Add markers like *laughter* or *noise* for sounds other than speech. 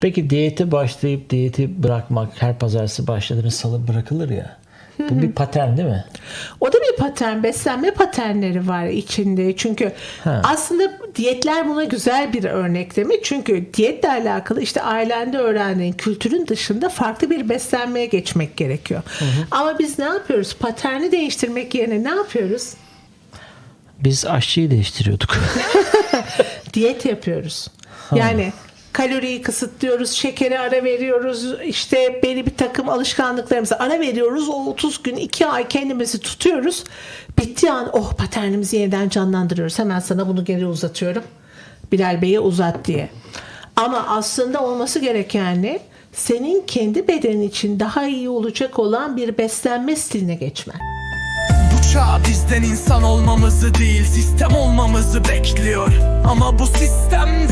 Peki diyete başlayıp diyeti bırakmak her pazartesi başladığınız salı bırakılır ya. Bu bir patern değil mi? O da bir patern, beslenme paternleri var içinde. Çünkü Ha. aslında diyetler buna güzel bir örnek değil mi? Çünkü diyetle alakalı işte ailende öğrendiğin kültürün dışında farklı bir beslenmeye geçmek gerekiyor. Ama biz ne yapıyoruz? Paterni değiştirmek yerine ne yapıyoruz? Biz aşçıyı değiştiriyorduk. *laughs* Diyet yapıyoruz. Yani kaloriyi kısıtlıyoruz, şekeri ara veriyoruz, işte belli bir takım alışkanlıklarımıza ara veriyoruz. O 30 gün, 2 ay kendimizi tutuyoruz. Bittiği an oh paternimizi yeniden canlandırıyoruz. Hemen sana bunu geri uzatıyorum. Bilal Bey'e uzat diye. Ama aslında olması gereken ne? Senin kendi bedenin için daha iyi olacak olan bir beslenme stiline geçmen. Çağ bizden insan olmamızı değil sistem olmamızı bekliyor Ama bu sistemden